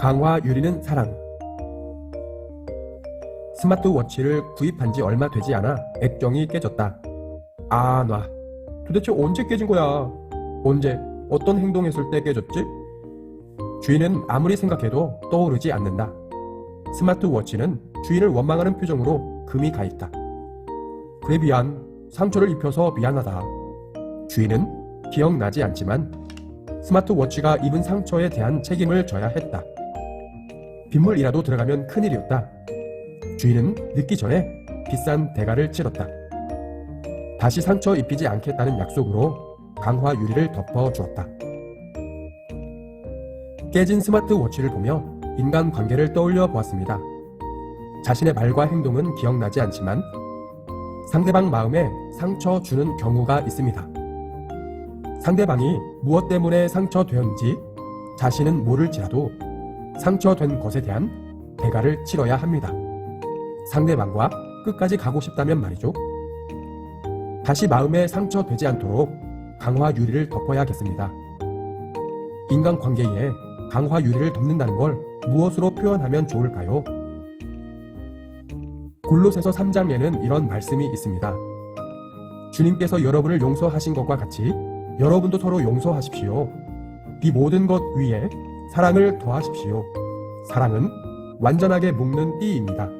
강화 유리는 사랑. 스마트워치를 구입한 지 얼마 되지 않아 액정이 깨졌다. 아, 놔. 도대체 언제 깨진 거야? 언제, 어떤 행동했을 때 깨졌지? 주인은 아무리 생각해도 떠오르지 않는다. 스마트워치는 주인을 원망하는 표정으로 금이 가 있다. 그래 미안. 상처를 입혀서 미안하다. 주인은 기억나지 않지만 스마트워치가 입은 상처에 대한 책임을 져야 했다. 빗물이라도 들어가면 큰일이었다. 주인은 늦기 전에 비싼 대가를 치렀다. 다시 상처 입히지 않겠다는 약속으로 강화 유리를 덮어 주었다. 깨진 스마트워치를 보며 인간 관계를 떠올려 보았습니다. 자신의 말과 행동은 기억나지 않지만 상대방 마음에 상처 주는 경우가 있습니다. 상대방이 무엇 때문에 상처되었는지 자신은 모를지라도 상처된 것에 대한 대가를 치러야 합니다. 상대방과 끝까지 가고 싶다면 말이죠. 다시 마음에 상처되지 않도록 강화 유리를 덮어야겠습니다. 인간 관계에 강화 유리를 덮는다는 걸 무엇으로 표현하면 좋을까요? 골로새서 3장에는 이런 말씀이 있습니다. 주님께서 여러분을 용서하신 것과 같이 여러분도 서로 용서하십시오. 이 모든 것 위에 사랑을 더하십시오. 사랑은 완전하게 묶는 띠입니다.